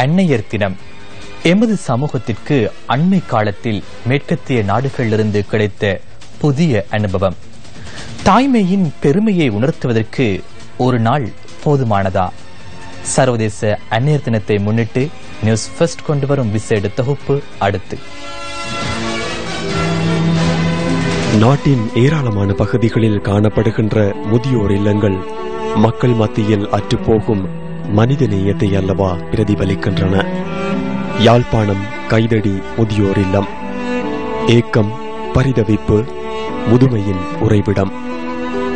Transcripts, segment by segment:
அன்னையர் தினம். எமது சமூகத்திற்கு அண்மை காலத்தில் மேற்கத்திய நாடுகளிலிருந்து கிடைத்த புதிய அனுபவம். தாய்மையின் பெருமையை உணர்த்துவதற்கு ஒரு நாள் போதுமானதா? சர்வதேச அன்னையர் தினத்தை முன்னிட்டு நியூஸ் ஃபர்ஸ்ட் கொண்டு வரும் விசேட தொகுப்பு அடுத்து. நாட்டின் ஏராளமான பகுதிகளில் காணப்படுகின்ற முதியோர் இல்லங்கள் மக்கள் மத்தியில் அற்றுப்போகும் மனித நேயத்தை அல்லவா பிரதிபலிக்கின்றன. யாழ்ப்பாணம் கைதடி முதியோர் இல்லம். ஏக்கம் பரிதவிப்பு முதுமையின் உறைவிடம்.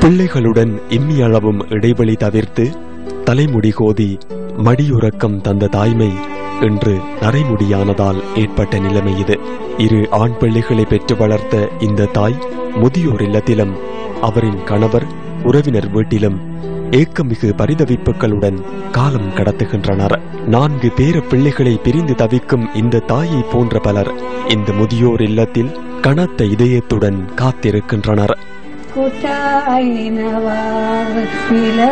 பிள்ளைகளுடன் இம்மியளவும் இடைவெளி தவிர்த்து தலைமுடி கோதி மடியுறக்கம் தந்த தாய்மை என்று நரைமுடியானதால் ஏற்பட்ட நிலைமை இது. இரு ஆண் பிள்ளைகளை பெற்று வளர்த்த இந்த தாய் முதியோர் இல்லத்திலும் அவரின் கணவர் உறவினர் வீட்டிலும் ஏக்கமிகு பரிதவிப்புகளுடன் காலம் கடத்துகின்றனர். நான்கு பேர பிள்ளைகளை பிரிந்து தவிக்கும் இந்த தாயை போன்ற பலர் இந்த முதியோர் இல்லத்தில் கனத்த இதயத்துடன் காத்திருக்கின்றனர். குட்டாயினவார் பல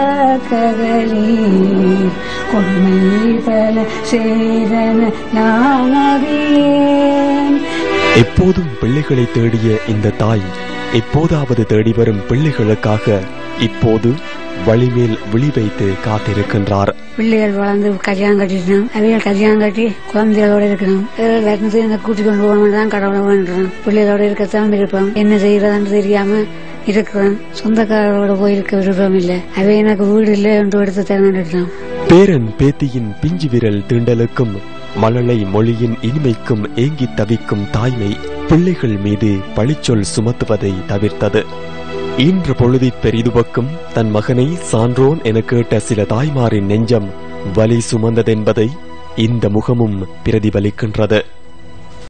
நான் எப்போதும் பிள்ளைகளை தேடிய இந்த தாய் எப்போதாவது தேடி வரும் பிள்ளைகளுக்காக இப்போது வழிமேல் விழி வைத்து காத்திருக்கின்றார். பிள்ளைகள் வளர்ந்து கல்யாணம் கட்டிட்டோம் அவைகள் கல்யாணம் கட்டி குழந்தைகளோட இருக்கணும். லக்னத்தை இந்த கூட்டி கொண்டு போகணும் தான் கடவுளை வேண்டுறோம். பிள்ளைகளோட இருக்கத்தான் விருப்பம். என்ன செய்யறதுன்னு தெரியாம இருக்கிறேன் சொந்தக்காரரோட போயிருக்க விருப்பம் இல்லை. அவை எனக்கு வீடு இல்லை என்று எடுத்து திறந்துட்டோம் பேரன் பேத்தியின் பிஞ்சு விரல் தீண்டலுக்கும் மழலை மொழியின் இனிமைக்கும் ஏங்கித் தவிக்கும் தாய்மை பிள்ளைகள் மீது பழிச்சொல் சுமத்துவதை தவிர்த்தது. இன்று பொழுதி பெரிதுபக்கும் தன் மகனை சான்றோன் என கேட்ட சில தாய்மாரின் நெஞ்சம் வலி சுமந்ததென்பதை இந்த முகமும் பிரதிபலிக்கின்றது.